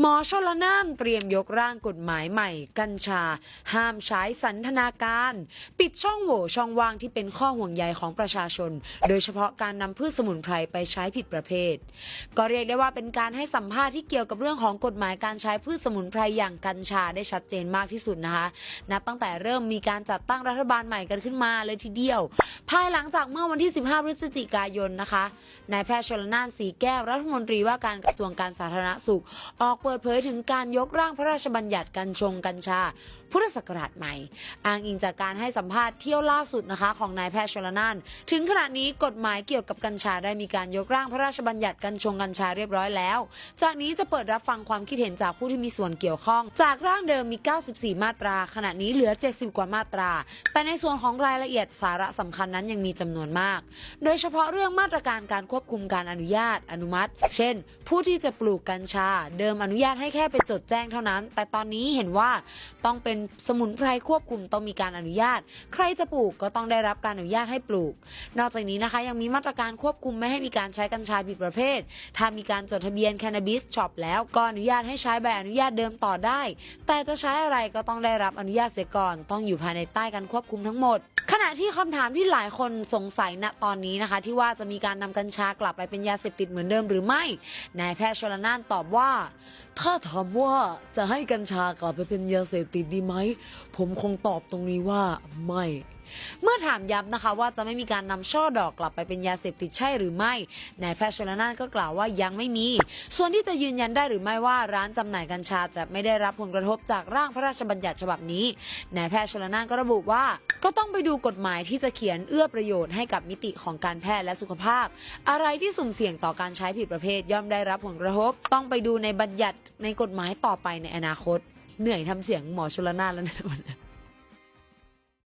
หมอชลน่านเตรียมยกร่างกฎหมายใหม่ กัญชา ห้ามใช้สันทนาการ ปิดช่องโหว่ช่องว่างที่เป็นข้อห่วงใยของประชาชน โดยเฉพาะการนำพืชสมุนไพรไปใช้ผิดประเภท ก็เรียกได้ว่าเป็นการให้สัมภาษณ์ที่เกี่ยวกับเรื่องของกฎหมายการใช้พืชสมุนไพรอย่างกัญชาได้ชัดเจนมากที่สุดนะคะนับตั้งแต่เริ่มมีการจัดตั้งรัฐบาลใหม่กันขึ้นมาเลยทีเดียว ภายหลังจากเมื่อวันที่ 15 พฤศจิกายนนะคะ นายแพทย์ชลนานสีแก้วรัฐมนตรีว่าการกระทรวงการสาธารณสุข ออกเปิดเผยถึงการยกร่างพระราชบัญญัติกัญชงกัญชา พุทธศักราชใหม่ อ้างอิงจากการให้สัมภาษณ์เที่ยวล่าสุดนะคะ ของนายแพทย์ชลนาน ถึงขณะนี้กฎหมายเกี่ยวกับกัญชาได้มีการยกร่างพระราชบัญญัติกัญชงกัญชาเรียบร้อยแล้ว จากนี้จะเปิดรับฟังความคิดเห็นจากผู้ที่มีส่วนเกี่ยวข้อง จากร่างเดิมมี 94 มาตรา ขณะนี้เหลือ 70 กว่ามาตรา แต่ในส่วนของรายละเอียดสาระสำคัญนั้นยังมีจำนวนมาก โดยเฉพาะเรื่องมาตรการการควควบคุมการอนุญาตอนุมัติ เช่น ผู้ที่จะปลูกกัญชา เดิมอนุญาตให้แค่ไปจดแจ้งเท่านั้น แต่ตอนนี้เห็นว่าต้องเป็นสมุนไพรควบคุมต้องมีการอนุญาต ใครจะปลูกก็ต้องได้รับการอนุญาตให้ปลูก นอกจากนี้นะคะยังมีมาตรการควบคุมไม่ให้มีการใช้กัญชาผิดประเภท ถ้ามีการจดทะเบียนแคน a บิสช็อปแล้วก็อนุญาตให้ใช้ใบอนุญาตเดิมต่อได้ แต่จะใช้อะไรก็ต้องได้รับอนุญาตเสียก่อน ต้องอยู่ภายในใต้การควบคุมทั้งหมด ที่คำถามที่หลายคนสงสัยณตอนนี้นะคะ ที่ว่าจะมีการนำกัญชากลับไปเป็นยาเสพติดเหมือนเดิมหรือไม่นายแพทย์ชลนานตอบว่า ถ้าถามว่าจะให้กัญชากลับไปเป็นยาเสพติดดีไหม ผมคงตอบตรงนี้ว่าไม่ เมื่อถามย้ำนะคะว่าจะไม่มีการนำช่อดอกกลับไปเป็นยาเสพติดใช่หรือไม่ นายแพทย์ชลนานก็กล่าวว่ายังไม่มี ส่วนที่จะยืนยันได้หรือไม่ว่าร้านจำหน่ายกัญชาจะไม่ได้รับผลกระทบจากร่างพระราชบัญญัติฉบับนี้ นายแพทย์ชลนานก็ระบุว่า ก็ต้องไปดูกฎหมายที่จะเขียนเอื้อประโยชน์ให้กับมิติของการแพทย์และสุขภาพ อะไรที่สุ่มเสี่ยงต่อการใช้ผิดประเภทย่อมได้รับผลกระทบ ต้องไปดูในบัญญัติในกฎหมายต่อไปในอนาคต เหนื่อยทำเสียงหมอชลนานแล้วเนะ